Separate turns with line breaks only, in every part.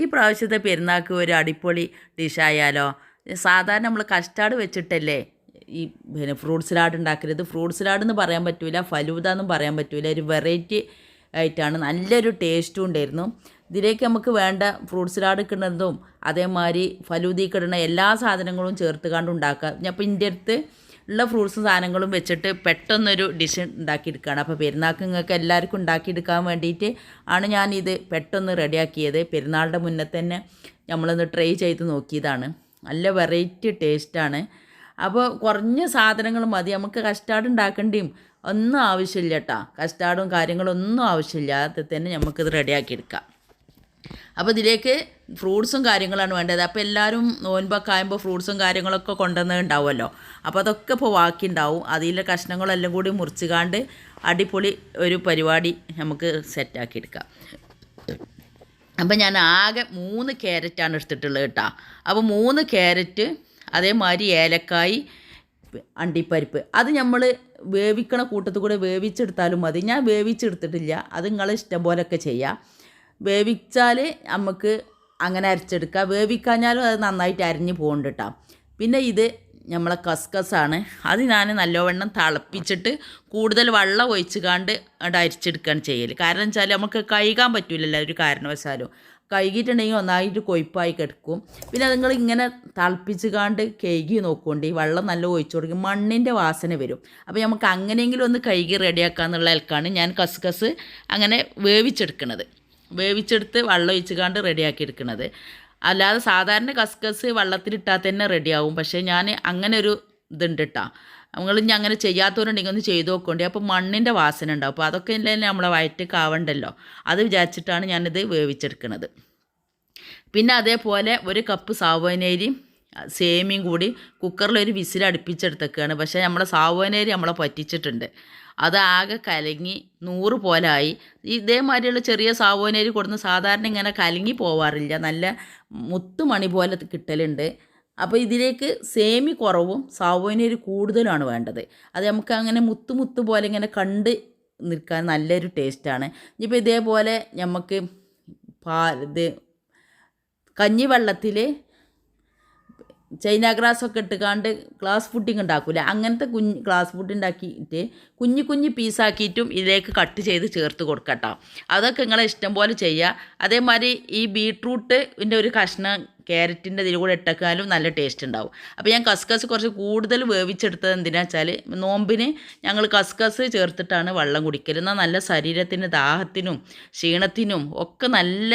ഈ പ്രാവശ്യത്തെ പെരുന്നാൾക്ക് ഒരു അടിപൊളി ഡിഷായാലോ സാധാരണ നമ്മൾ കസ്റ്റാർഡ് വെച്ചിട്ടല്ലേ ഈ പിന്നെ ഫ്രൂട്ട് സലാഡ് ഉണ്ടാക്കരുത്. ഫ്രൂട്ട് സലാഡ് എന്ന് പറയാൻ പറ്റില്ല ഫലൂദ എന്നും പറയാൻ പറ്റില്ല ഒരു വെറൈറ്റി ആയിട്ടാണ് നല്ലൊരു ടേസ്റ്റും ഉണ്ടായിരുന്നു. ഇതിലേക്ക് നമുക്ക് വേണ്ട ഫ്രൂട്ട് സലാഡ് കിട്ടുന്നതും അതേമാതിരി ഫലൂദി കിടുന്ന എല്ലാ സാധനങ്ങളും ചേർത്ത് കണ്ട് ഉണ്ടാക്കുക ഞാൻ അപ്പോൾ ഇതിന്റെ അടുത്ത് ഉള്ള ഫ്രൂട്ട്സും സാധനങ്ങളും വെച്ചിട്ട് പെട്ടെന്നൊരു ഡിഷ് ഉണ്ടാക്കിയെടുക്കുകയാണ്. അപ്പോൾ പെരുന്നാൾക്ക് നിങ്ങൾക്ക് എല്ലാവർക്കും ഉണ്ടാക്കിയെടുക്കാൻ വേണ്ടിയിട്ട് ആണ് ഞാനിത് പെട്ടെന്ന് റെഡിയാക്കിയത്. പെരുന്നാളുടെ മുന്നേ തന്നെ നമ്മളൊന്ന് ട്രൈ ചെയ്ത് നോക്കിയതാണ്. നല്ല വെറൈറ്റി ടേസ്റ്റാണ്. അപ്പോൾ കുറഞ്ഞ സാധനങ്ങൾ മതി. നമുക്ക് കസ്റ്റാർഡ് ഉണ്ടാക്കേണ്ടിയും ഒന്നും ആവശ്യമില്ല കേട്ടോ. കസ്റ്റാർഡും കാര്യങ്ങളും ഒന്നും ആവശ്യമില്ലാതെ തന്നെ നമുക്കിത് റെഡിയാക്കി എടുക്കാം അപ്പോൾ ഇതിലേക്ക് ഫ്രൂട്ട്സും കാര്യങ്ങളാണ് വേണ്ടത്. അപ്പോൾ എല്ലാവരും നോൻപൊക്കെ ആകുമ്പോൾ ഫ്രൂട്ട്സും കാര്യങ്ങളൊക്കെ കൊണ്ടുവന്ന് ഉണ്ടാവുമല്ലോ. അപ്പോൾ അതൊക്കെ ഇപ്പോൾ ബാക്കി ഉണ്ടാവും. അതിലെ കഷ്ണങ്ങളെല്ലാം കൂടി മുറിച്ചുകാണ്ട് അടിപൊളി ഒരു പരിപാടി നമുക്ക് സെറ്റാക്കിയെടുക്കാം അപ്പം ഞാൻ ആകെ മൂന്ന് ക്യാരറ്റാണ് എടുത്തിട്ടുള്ളത് കേട്ടോ. അപ്പോൾ മൂന്ന് ക്യാരറ്റ് അതേമാതിരി ഏലക്കായി അണ്ടിപ്പരിപ്പ്. അത് നമ്മൾ വേവിക്കണ കൂട്ടത്തിൽ കൂടെ വേവിച്ചെടുത്താലും മതി. ഞാൻ വേവിച്ചെടുത്തിട്ടില്ല. അത് നിങ്ങളെ ഇഷ്ടം പോലെയൊക്കെ ചെയ്യാം. വേവിച്ചാൽ നമുക്ക് അങ്ങനെ അരച്ചെടുക്കുക വേവിക്കാഞ്ഞാലും അത് നന്നായിട്ട് അരിഞ്ഞ് പോകുന്നുണ്ട് കേട്ടോ പിന്നെ ഇത് നമ്മളെ കസ്കസാണ്. അത് ഞാൻ നല്ലവണ്ണം തിളപ്പിച്ചിട്ട് കൂടുതൽ വെള്ളം ഒഴിച്ച് കാണ്ട് അവിടെ അരിച്ചെടുക്കുകയാണ് ചെയ്യൽ കാരണം വെച്ചാൽ നമുക്ക് കഴുകാൻ പറ്റില്ലല്ലോ ഒരു കാരണവശാലും. കഴുകിയിട്ടുണ്ടെങ്കിൽ ഒന്നായിട്ട് കൊയ്പ്പായി കിടക്കും. പിന്നെ നിങ്ങൾ ഇങ്ങനെ തിളപ്പിച്ച് കാണ്ട് കഴുകി നോക്കുകൊണ്ട് ഈ വെള്ളം നല്ല ഒഴിച്ചു കൊടുക്കും മണ്ണിന്റെ വാസന വരും. അപ്പോൾ നമുക്ക് അങ്ങനെയെങ്കിലും ഒന്ന് കഴുകി റെഡിയാക്കാന്നുള്ള ഇലക്കാണ് ഞാൻ കസ്കസ് അങ്ങനെ വേവിച്ചെടുക്കുന്നത് വേവിച്ചെടുത്ത് വെള്ളം ഒഴിച്ചുകൊണ്ട് റെഡിയാക്കി എടുക്കുന്നത് അല്ലാതെ സാധാരണ കസ്കസ് വെള്ളത്തിലിട്ടാൽ തന്നെ റെഡിയാവും. പക്ഷേ ഞാൻ അങ്ങനെ ഒരു ഇതുണ്ട് കേട്ടോ നിങ്ങൾ ഇനി അങ്ങനെ ചെയ്യാത്തവരുണ്ടെങ്കിൽ ഒന്ന് ചെയ്തു നോക്കണ്ടേ. അപ്പോൾ മണ്ണിന്റെ വാസന ഉണ്ടാവും. അപ്പോൾ അതൊക്കെ ഇല്ലെങ്കിൽ നമ്മളെ വയറ്റിക്ക് ആവണ്ടല്ലോ. അത് വിചാരിച്ചിട്ടാണ് ഞാനിത് വേവിച്ചെടുക്കുന്നത് പിന്നെ അതേപോലെ ഒരു കപ്പ് സാവോനേരിയും സേമിയും കൂടി കുക്കറിൽ ഒരു വിസിൽ അടുപ്പിച്ചെടുത്തേക്കാണ് പക്ഷേ നമ്മളെ സാവോനേരി നമ്മളെ പറ്റിച്ചിട്ടുണ്ട്. അതാകെ കലങ്ങി നൂറ് പോലായി. ഇതേമാതിരിയുള്ള ചെറിയ സാവോനേരി കൊടുന്ന് സാധാരണ ഇങ്ങനെ കലങ്ങി പോവാറില്ല. നല്ല മുത്തുമണി പോലെ കിട്ടലുണ്ട്. അപ്പോൾ ഇതിലേക്ക് സേമി കുറവും സാവോനേരി കൂടുതലാണ് വേണ്ടത്. അത് നമുക്ക് അങ്ങനെ മുത്തു മുത്തു പോലെ ഇങ്ങനെ കണ്ട് നിൽക്കാൻ നല്ലൊരു ടേസ്റ്റാണ്. ഇനിയിപ്പോൾ ഇതേപോലെ നമുക്ക് പാ ഇത് കഞ്ഞിവെള്ളത്തിൽ ചൈന ഗ്രാസൊക്കെ ഇട്ടുകാണ്ട് ഗ്ലാസ് ഫുഡിങ് ഉണ്ടാക്കൂല? അങ്ങനത്തെ കുഞ്ഞ് ഗ്ലാസ് ഫുഡ് ഉണ്ടാക്കിയിട്ട് കുഞ്ഞു കുഞ്ഞു പീസാക്കിയിട്ടും ഇതിലേക്ക് കട്ട് ചെയ്ത് ചേർത്ത് കൊടുക്കട്ടോ. അതൊക്കെ നിങ്ങളെ ഇഷ്ടം പോലെ ചെയ്യുക അതേമാതിരി ഈ ബീട്രൂട്ട് ഇതിന്റെ ഒരു കഷ്ണം ക്യാരറ്റിന്റെ ഇതിൽ കൂടെ ഇട്ടക്കാലും നല്ല ടേസ്റ്റ് ഉണ്ടാവും. അപ്പോൾ ഞാൻ കസ്കസ് കുറച്ച് കൂടുതൽ വേവിച്ചെടുത്തത് എന്തിനാ വെച്ചാൽ നോമ്പിന് ഞങ്ങൾ കസ്കസ് ചേർത്തിട്ടാണ് വെള്ളം കുടിക്കൽ എന്നാൽ നല്ല ശരീരത്തിന് ദാഹത്തിനും ക്ഷീണത്തിനും ഒക്കെ നല്ല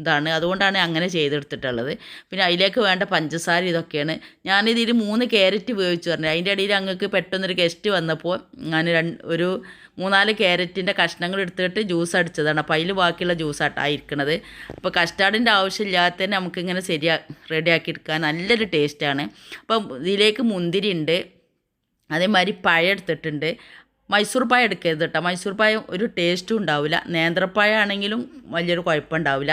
ഇതാണ്. അതുകൊണ്ടാണ് അങ്ങനെ ചെയ്തെടുത്തിട്ടുള്ളത്. പിന്നെ അതിലേക്ക് വേണ്ട പഞ്ചസാര ഇതൊക്കെയാണ്. ഞാനിതിൽ മൂന്ന് ക്യാരറ്റ് വേവിച്ച് പറഞ്ഞു. അതിന്റെ ഇടയിൽ അങ്ങക്ക് പെട്ടെന്നൊരു ഗസ്റ്റ് വന്നപ്പോൾ ഞാൻ രണ്ട് ഒരു മൂന്നാൽ ക്യാരറ്റിന്റെ കഷ്ണങ്ങൾ എടുത്തിട്ട് ജ്യൂസ് അടിച്ചതാണ്. അപ്പോൾ അതിൽ ബാക്കിയുള്ള ജ്യൂസ് ആയിരിക്കണത് അപ്പോൾ കസ്റ്റാർഡിന്റെ ആവശ്യമില്ലാതെ തന്നെ നമുക്കിങ്ങനെ ശരിയാ റെഡിയാക്കി എടുക്കാൻ നല്ലൊരു ടേസ്റ്റാണ് അപ്പം ഇതിലേക്ക് മുന്തിരി ഉണ്ട് അതേമാതിരി പഴം എടുത്തിട്ടുണ്ട്. മൈസൂർ പായ എടുക്കരുത് കേട്ടോ മൈസൂർ പായ ഒരു ടേസ്റ്റും ഉണ്ടാവില്ല നേന്ത്രപ്പായ ആണെങ്കിലും വലിയൊരു കുഴപ്പമുണ്ടാവില്ല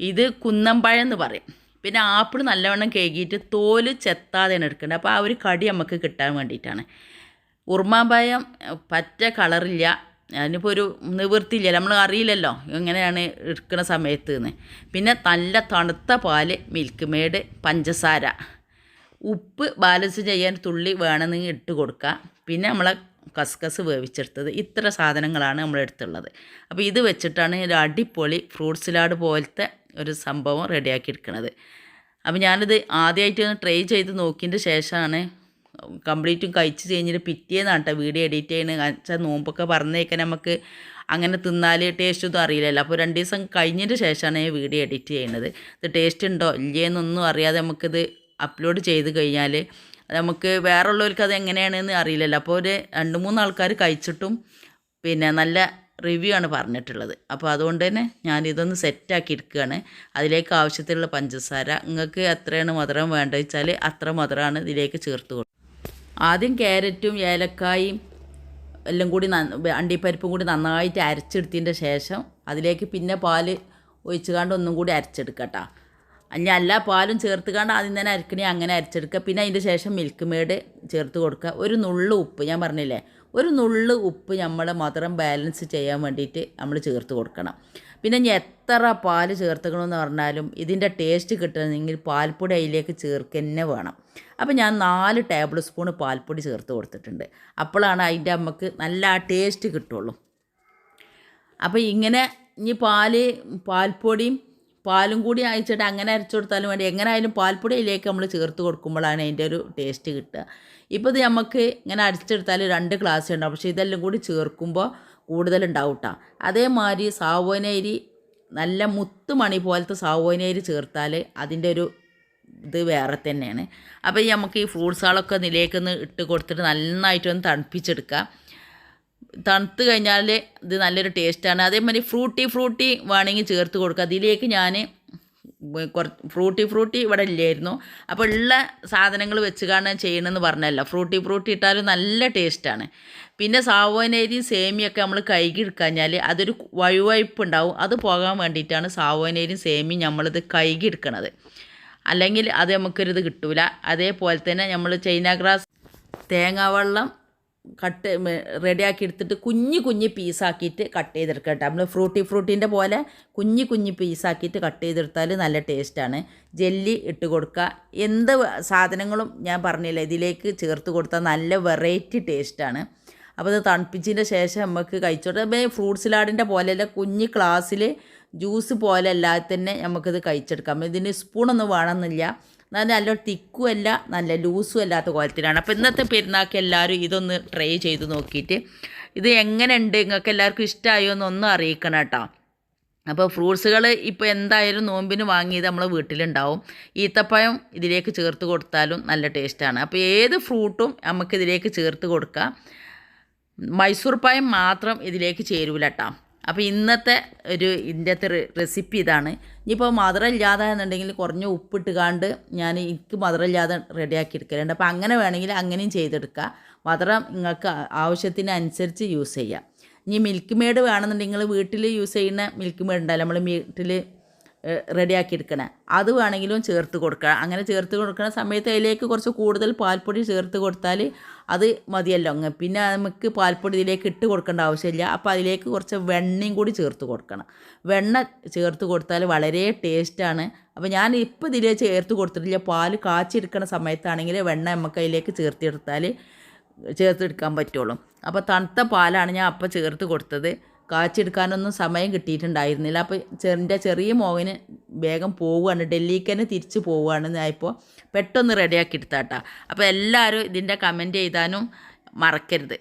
ഇത് കുന്നമ്പഴ എന്ന് പറയും. പിന്നെ ആപ്പിൾ നല്ലവണ്ണം കേകിയിട്ട് തോൽ ചെത്താതെയാണ് എടുക്കേണ്ടത് അപ്പോൾ ആ ഒരു കടി നമുക്ക് കിട്ടാൻ വേണ്ടിയിട്ടാണ്. ഉറുമാമ്പായം പറ്റ കളറില്ല. അതിനിപ്പോൾ ഒരു നിവൃത്തിയില്ല. നമ്മൾ അറിയില്ലല്ലോ എങ്ങനെയാണ് എടുക്കുന്ന സമയത്ത് നിന്ന് പിന്നെ നല്ല തണുത്ത പാൽ മിൽക്ക് മേഡ് പഞ്ചസാര. ഉപ്പ് ബാലൻസ് ചെയ്യാൻ തുള്ളി വേണമെന്നെങ്കിൽ ഇട്ട് കൊടുക്കുക. പിന്നെ നമ്മളെ കസ്കസ് വേവിച്ചെടുത്തത്. ഇത്ര സാധനങ്ങളാണ് നമ്മൾ എടുത്തുള്ളത്. അപ്പോൾ ഇത് വെച്ചിട്ടാണ് ഒരു അടിപൊളി ഫ്രൂട്ട് സലാഡ് പോലത്തെ ഒരു സംഭവം റെഡിയാക്കി എടുക്കുന്നത് അപ്പോൾ ഞാനിത് ആദ്യമായിട്ട് ഒന്ന് ട്രൈ ചെയ്ത് നോക്കിയതിന്റെ ശേഷമാണ് കംപ്ലീറ്റും കഴിച്ച് കഴിഞ്ഞിട്ട് പിറ്റേന്നാണ് കേട്ടോ വീഡിയോ എഡിറ്റ് ചെയ്യണ. വെച്ചാൽ നോമ്പൊക്കെ പറഞ്ഞേക്കാൻ നമുക്ക് അങ്ങനെ തിന്നാൽ ടേസ്റ്റ് ഒന്നും അറിയില്ലല്ലോ. അപ്പോൾ രണ്ട് ദിവസം കഴിഞ്ഞതിന് ശേഷമാണ് ഈ വീഡിയോ എഡിറ്റ് ചെയ്യുന്നത് ഇത് ടേസ്റ്റ് ഉണ്ടോ ഇല്ലയെന്നൊന്നും അറിയാതെ നമുക്കിത് അപ്ലോഡ് ചെയ്ത് കഴിഞ്ഞാൽ നമുക്ക് വേറെ ഉള്ളവർക്ക് അത് എങ്ങനെയാണെന്ന് അറിയില്ലല്ലോ. അപ്പോൾ ഒരു രണ്ട് മൂന്ന് ആൾക്കാർ കഴിച്ചിട്ടും പിന്നെ നല്ല റിവ്യൂ ആണ് പറഞ്ഞിട്ടുള്ളത്. അപ്പോൾ അതുകൊണ്ട് തന്നെ ഞാനിതൊന്ന് സെറ്റാക്കി എടുക്കുകയാണ്. അതിലേക്ക് ആവശ്യത്തിലുള്ള പഞ്ചസാര. നിങ്ങൾക്ക് എത്രയാണ് മധുരം വേണ്ടത് വെച്ചാൽ അത്ര മധുരമാണ് ഇതിലേക്ക് ചേർത്ത് കൊടുക്കുക. ആദ്യം ക്യാരറ്റും ഏലക്കായും എല്ലാം കൂടി അണ്ടിപ്പരിപ്പും കൂടി നന്നായിട്ട് അരച്ചെടുത്തതിന്റെ ശേഷം അതിലേക്ക് പിന്നെ പാൽ ഒഴിച്ചുകാണ്ട് ഒന്നും കൂടി അരച്ചെടുക്കട്ടോ ഇനി എല്ലാ പാലും ചേർത്ത് കണ്ട് ആദ്യം തന്നെ അരക്കണേ അങ്ങനെ അരച്ചെടുക്കുക. പിന്നെ അതിന്റെ ശേഷം മിൽക്ക് മേഡ് ചേർത്ത് കൊടുക്കുക. ഒരു നുള്ളു ഉപ്പ് ഞാൻ പറഞ്ഞില്ലേ? ഒരു നുള്ള് ഉപ്പ് നമ്മൾ മധുരം ബാലൻസ് ചെയ്യാൻ വേണ്ടിയിട്ട് നമ്മൾ ചേർത്ത് കൊടുക്കണം. പിന്നെ ഇനി എത്ര പാൽ ചേർത്തണമെന്ന് പറഞ്ഞാലും ഇതിന്റെ ടേസ്റ്റ് കിട്ടണമെങ്കിൽ പാൽപ്പൊടി അതിലേക്ക് ചേർക്കുക തന്നെ വേണം. അപ്പോൾ ഞാൻ നാല് ടേബിൾ സ്പൂൺ പാൽപ്പൊടി ചേർത്ത് കൊടുത്തിട്ടുണ്ട്. അപ്പോഴാണ് അതിന്റെ നമുക്ക് നല്ല ടേസ്റ്റ് കിട്ടുള്ളൂ. അപ്പോൾ ഇങ്ങനെ ഇനി പാൽ പാൽപ്പൊടിയും പാലും കൂടി അയച്ചിട്ട് അങ്ങനെ അരച്ചു കൊടുത്താലും വേണ്ടി എങ്ങനെ ആയാലും പാൽപ്പൊടിയിലേക്ക് നമ്മൾ ചേർത്ത് കൊടുക്കുമ്പോഴാണ് അതിന്റെ ഒരു ടേസ്റ്റ് കിട്ടുക. ഇപ്പോൾ ഇത് നമുക്ക് ഇങ്ങനെ അരച്ചെടുത്താൽ രണ്ട് ഗ്ലാസ് ഉണ്ടാവും. പക്ഷേ ഇതെല്ലാം കൂടി ചേർക്കുമ്പോൾ കൂടുതലുണ്ടാവും കേട്ടോ അതേമാതിരി സാവോനേരി നല്ല മുത്തുമണി പോലത്തെ സാവോനേരി ചേർത്താൽ അതിന്റെ ഒരു ഇത് വേറെ തന്നെയാണ്. അപ്പോൾ ഈ നമുക്ക് ഈ ഫ്രൂട്ട്സുകളൊക്കെ നിലയിലേക്കൊന്ന് ഇട്ട് കൊടുത്തിട്ട് നന്നായിട്ടൊന്ന് തണുപ്പിച്ചെടുക്കാം തണുത്ത് കഴിഞ്ഞാൽ ഇത് നല്ലൊരു ടേസ്റ്റാണ് അതേമാതിരി ഫ്രൂട്ടി ഫ്രൂട്ടി വേണമെങ്കിൽ ചേർത്ത് കൊടുക്കുക. അതിലേക്ക് ഞാൻ കുറച്ച് ഫ്രൂട്ടി ഫ്രൂട്ടി ഇവിടെ ഇല്ലായിരുന്നു. അപ്പോൾ ഉള്ള സാധനങ്ങൾ വെച്ച് കാണാൻ ചെയ്യണമെന്ന് പറഞ്ഞല്ല. ഫ്രൂട്ടി ഫ്രൂട്ടി ഇട്ടാലും നല്ല ടേസ്റ്റാണ് പിന്നെ സാവോനേരിയും സേമിയൊക്കെ നമ്മൾ കൈകി എടുക്കഴിഞ്ഞാൽ അതൊരു വഴുവഴുപ്പ് ഉണ്ടാവും അത് പോകാൻ വേണ്ടിയിട്ടാണ് സാവോനേരിയും സേമിയും നമ്മളിത് കൈകി എടുക്കണത്. അല്ലെങ്കിൽ അത് നമുക്കൊരിത് കിട്ടൂല. അതേപോലെ തന്നെ നമ്മൾ ചൈന ഗ്രാസ് തേങ്ങാവെള്ളം കട്ട് റെഡിയാക്കി എടുത്തിട്ട് കുഞ്ഞു കുഞ്ഞ് പീസാക്കിയിട്ട് കട്ട് ചെയ്തെടുക്കുക കേട്ടോ. നമ്മൾ ഫ്രൂട്ടി ഫ്രൂട്ടിന്റെ പോലെ കുഞ്ഞു കുഞ്ഞു പീസാക്കിയിട്ട് കട്ട് ചെയ്തെടുത്താൽ നല്ല ടേസ്റ്റാണ്. ജെല്ലി ഇട്ട് കൊടുക്കുക. എന്ത് സാധനങ്ങളും ഞാൻ പറഞ്ഞില്ല ഇതിലേക്ക് ചേർത്ത് കൊടുത്താൽ നല്ല വെറൈറ്റി ടേസ്റ്റാണ്. അപ്പോൾ അത് തണുപ്പിച്ചതിന്റെ ശേഷം നമുക്ക് കഴിച്ചോട്ടെ. ഫ്രൂട്ട് സലാഡിന്റെ പോലെയല്ല കുഞ്ഞ് ക്ലാസ്സിൽ ജ്യൂസ് പോലെ അല്ലാതെ തന്നെ നമുക്കിത് കഴിച്ചെടുക്കാം. ഇതിന് സ്പൂണൊന്നും വേണമെന്നില്ല. എന്നാൽ നല്ല തിക്കും അല്ല നല്ല ലൂസും അല്ലാത്ത കോലത്തിലാണ് അപ്പോൾ ഇന്നത്തെ പെരുന്നാൾക്ക് എല്ലാവരും ഇതൊന്ന് ട്രൈ ചെയ്ത് നോക്കിയിട്ട് ഇത് എങ്ങനെയുണ്ട് നിങ്ങൾക്ക് എല്ലാവർക്കും ഇഷ്ടമായോ എന്നൊന്നും അറിയിക്കണം കേട്ടോ. അപ്പോൾ ഫ്രൂട്ട്സുകൾ ഇപ്പോൾ എന്തായാലും നോമ്പിന് വാങ്ങിയത് നമ്മളെ വീട്ടിലുണ്ടാവും. ഈത്തപ്പഴം ഇതിലേക്ക് ചേർത്ത് കൊടുത്താലും നല്ല ടേസ്റ്റാണ് അപ്പോൾ ഏത് ഫ്രൂട്ടും നമുക്ക് ഇതിലേക്ക് ചേർത്ത് കൊടുക്കാം. മൈസൂർ പഴം മാത്രം ഇതിലേക്ക് ചേരൂല കേട്ടോ. അപ്പോൾ ഇന്നത്തെ ഒരു ഇതിന്റെ റെസിപ്പി ഇതാണ്. ഇനിയിപ്പോൾ മധുരം ഇല്ലാതെ എന്നുണ്ടെങ്കിൽ കുറഞ്ഞ ഉപ്പിട്ട് കാണ്ട് ഞാൻ എനിക്ക് മധുരം ഇല്ലാതെ റെഡിയാക്കി എടുക്കലുണ്ട് അപ്പോൾ അങ്ങനെ വേണമെങ്കിൽ അങ്ങനെയും ചെയ്തെടുക്കുക മധുരം നിങ്ങൾക്ക് ആവശ്യത്തിനനുസരിച്ച് യൂസ് ചെയ്യാം. ഇനി മിൽക്ക് മെയ്ഡ് വേണമെന്നുണ്ടെങ്കിൽ വീട്ടിൽ യൂസ് ചെയ്യുന്ന മിൽക്ക് മെയ്ഡ് ഉണ്ടല്ലോ. നമ്മൾ വീട്ടിൽ റെഡിയാക്കി എടുക്കണേ അത് വേണമെങ്കിലും ചേർത്ത് കൊടുക്കുക അങ്ങനെ ചേർത്ത് കൊടുക്കുന്ന സമയത്ത് അതിലേക്ക് കുറച്ച് കൂടുതൽ പാൽപ്പൊടി ചേർത്ത് കൊടുത്താൽ അത് മതിയല്ലോ. അങ്ങ് പിന്നെ നമുക്ക് പാൽപ്പൊടി ഇതിലേക്ക് ഇട്ട് കൊടുക്കേണ്ട ആവശ്യമില്ല. അപ്പോൾ അതിലേക്ക് കുറച്ച് വെണ്ണയും കൂടി ചേർത്ത് കൊടുക്കണം. വെണ്ണ ചേർത്ത് കൊടുത്താൽ വളരെ ടേസ്റ്റാണ്. അപ്പോൾ ഞാൻ ഇപ്പോൾ ഇതിൽ ചേർത്ത് കൊടുത്തിട്ടില്ല. പാൽ കാച്ചിയെടുക്കുന്ന സമയത്താണെങ്കിൽ വെണ്ണ നമുക്ക് അതിലേക്ക് ചേർത്തെടുത്താൽ ചേർത്തെടുക്കാൻ പറ്റുള്ളൂ. അപ്പോൾ തണുത്ത പാലാണ് ഞാൻ അപ്പോൾ ചേർത്ത് കൊടുത്തത്. കാച്ചെടുക്കാനൊന്നും സമയം കിട്ടിയിട്ടുണ്ടായിരുന്നില്ല. അപ്പോൾ ചെറിന്റെ ചെറിയ മോവിന് വേഗം പോവുകയാണ്. ഡൽഹിക്ക് തന്നെ തിരിച്ച് പോവുകയാണ് ഞാനിപ്പോൾ പെട്ടെന്ന് റെഡിയാക്കി എടുത്താട്ടാ. അപ്പോൾ എല്ലാവരും ഇതിന്റെ കമന്റ് ചെയ്താനും മറക്കരുത്.